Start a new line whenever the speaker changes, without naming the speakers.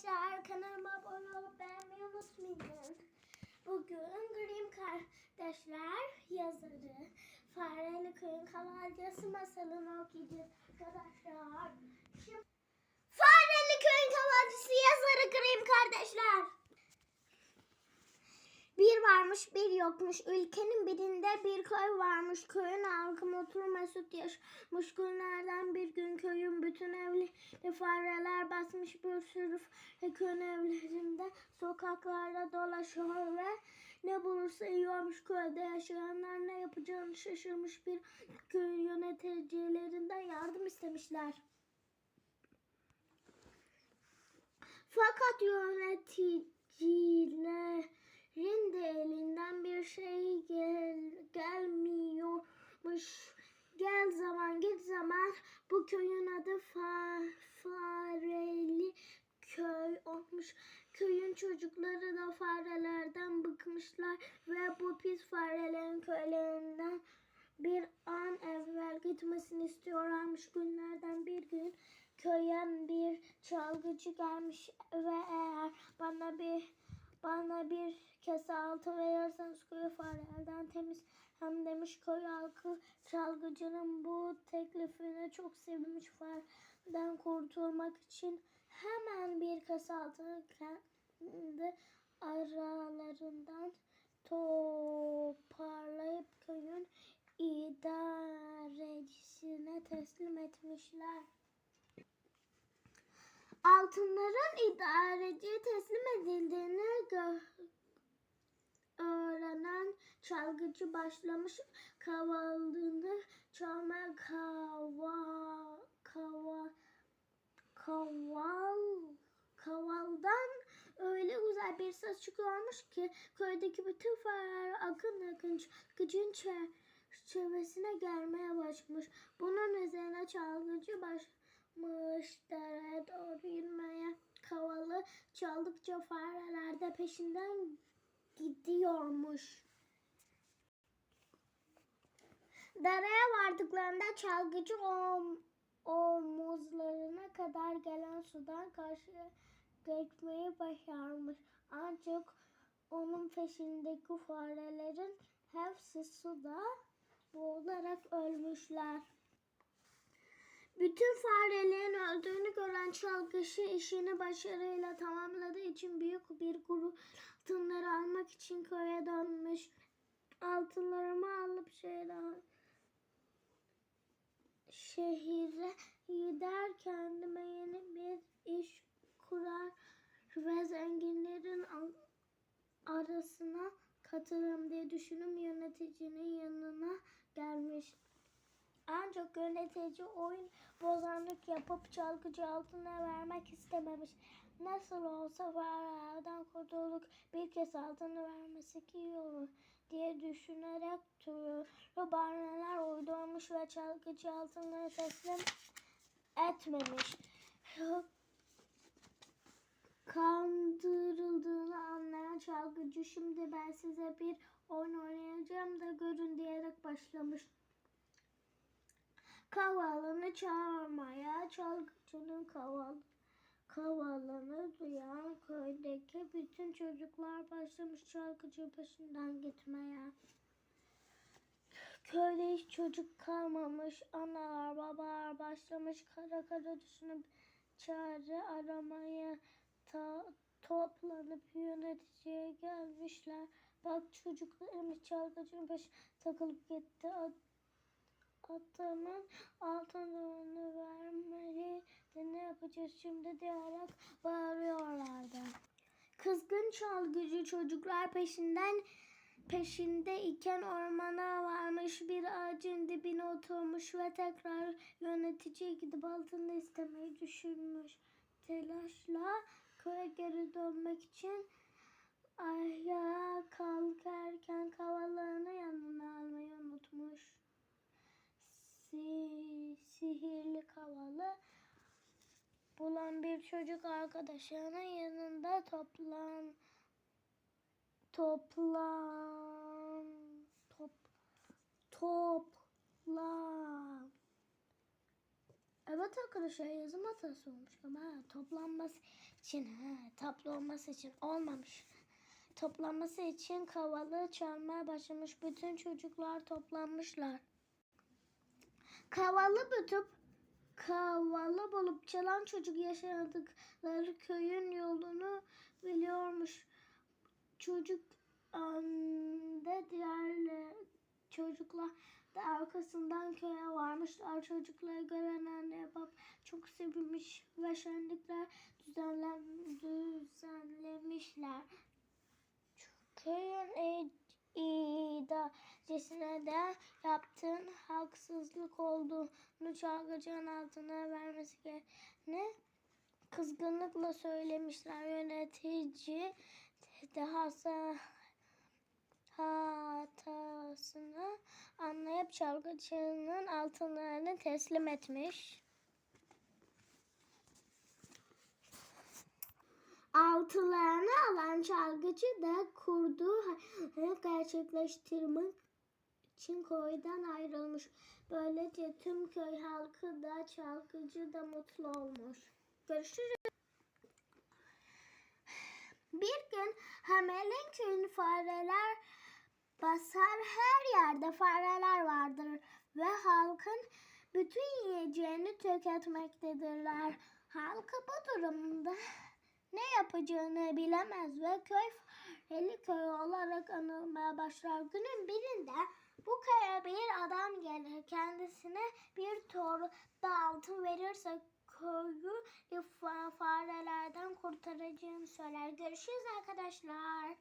Arkadaşlar kanalıma abone olup beğenmeyi unutmayın. Bugün Grimm kardeşler yazarı Fareli Köyün Kavalcası masalını okuyacağız arkadaşlar. Şimdi... Fareli Köyün Kavalcası yazarı Grimm kardeşler. Bir varmış bir yokmuş. Ülkenin birinde bir köy varmış. Köyün halkı mutlu mesut yaşamış. Günlerden bir gün köyün bütün evleri fareler basmış bir sürü köyün evlerinde sokaklarda dolaşıyor ve ne bulursa yiyormuş köyde yaşayanlar ne yapacağını şaşırmış bir köy yöneticilerinden yardım istemişler. Fakat yöneticilerin de elinden bir şey gel, gelmiyormuş. Gel zaman git zaman bu köyün adı fa, Fareli köy olmuş. Köyün çocukları da farelerden bıkmışlar ve bu pis farelerin köylerinden bir an evvel gitmesini istiyorlarmış. Günlerden bir gün köye bir çalgıcı gelmiş ve eğer bana kese altı verirseniz köyü farelerden temiz hem demiş köy halkı çalgıcının bu teklifine çok sevinmiş fareden kurtulmak için hemen bir kese altını kendi aralarından toparlayıp köyün idarecisine teslim etmişler. Altınların idareciye teslim edildiğini gö- öğrenen çalgıcı başlamış kavaldığını çalmaya kava kava kaval kavaldan öyle güzel bir ses çıkıyormuş ki köydeki bütün fareler akın akın çalgıcın çevresine gelmeye başlamış. Bunun üzerine çalgıcı başlamış doğru yürümeye kavalı çaldıkça fareler de peşinden gidiyormuş. Dereye vardıklarında çalgıcı om, omuzlarına kadar gelen sudan karşı geçmeyi başarmış. Ancak onun peşindeki farelerin hepsi suda boğularak ölmüşler. Bütün farelerin öldüğünü gören çalgıcı işini başarıyla tamamladığı için büyük bir grup altınları almak için köye dönmüş. Altınlarımı alıp şehre, şehire gider kendime yeni bir iş kurar ve zenginlerin arasına katılırım diye düşünüm yöneticinin yanına gelmiş. Ancak yönetici oyun bozanlık yapıp çalgıcı altına vermek istememiş. Nasıl olsa farelerden kurtulduk bir kez altını vermesi iyi olur diye düşünerek türlü bahaneler uydurmuş ve çalgıcı altınları teslim etmemiş. Kandırıldığını anlayan çalgıcı şimdi ben size bir oyun oynayacağım da görün diyerek başlamış. Kavalını çağırmaya çalgıcının kaval kavalını duyan köydeki bütün çocuklar başlamış çalgıcı peşinden gitmeye. Köyde hiç çocuk kalmamış. Analar babalar başlamış kara kara düşünüp çare aramaya ta, toplanıp yöneticiye gelmişler. Bak çocuklarımız çalgıcının peşine takılıp gitti. Ad, adamın altınlarını vermeli de ne yapacağız şimdi diyerek bağırıyorlardı. Kızgın çalgıcı çocuklar peşinden peşinde iken ormana varmış bir ağacın dibine oturmuş ve tekrar yöneticiye gidip altını istemeyi düşünmüş. Telaşla köye geri dönmek için ayağa kalkarken kavalarını yanına almayı unutmuş. Si sihirli kavalı bulan bir çocuk arkadaşının yanında toplan toplan top toplan Evet arkadaşlar yazım hatası olmuş ama toplanması için, he, tatlı olması için olmamış. Toplanması için kavalı çalmaya başlamış. Bütün çocuklar toplanmışlar. Kavalı tutup kavalı bulup çalan çocuk yaşadıkları köyün yolunu biliyormuş. Çocuk önde diğer çocuklar da arkasından köye varmışlar. Çocukları gören anne bab çok sevinmiş ve şenlikler düzenlemişler. Köyün idaresine de yaptığın haksızlık olduğunu çalgıcının altına vermesi gerektiğini kızgınlıkla söylemişler. Yönetici dehası hatasını anlayıp çalgıcının altınlarını teslim etmiş. Çalgıcı da kurduğu hayalini gerçekleştirmek için köyden ayrılmış. Böylece tüm köy halkı da çalgıcı da mutlu olmuş. Görüşürüz. Bir gün Hamelin köyün fareler basar her yerde fareler vardır ve halkın bütün yiyeceğini tüketmektedirler. Halkı bu durumda ne yapacağını bilemez ve köy fareli köy olarak anılmaya başlar. Günün birinde bu köye bir adam gelir. Kendisine bir torba altın verirse köyü fa- farelerden kurtaracağını söyler. Görüşürüz arkadaşlar.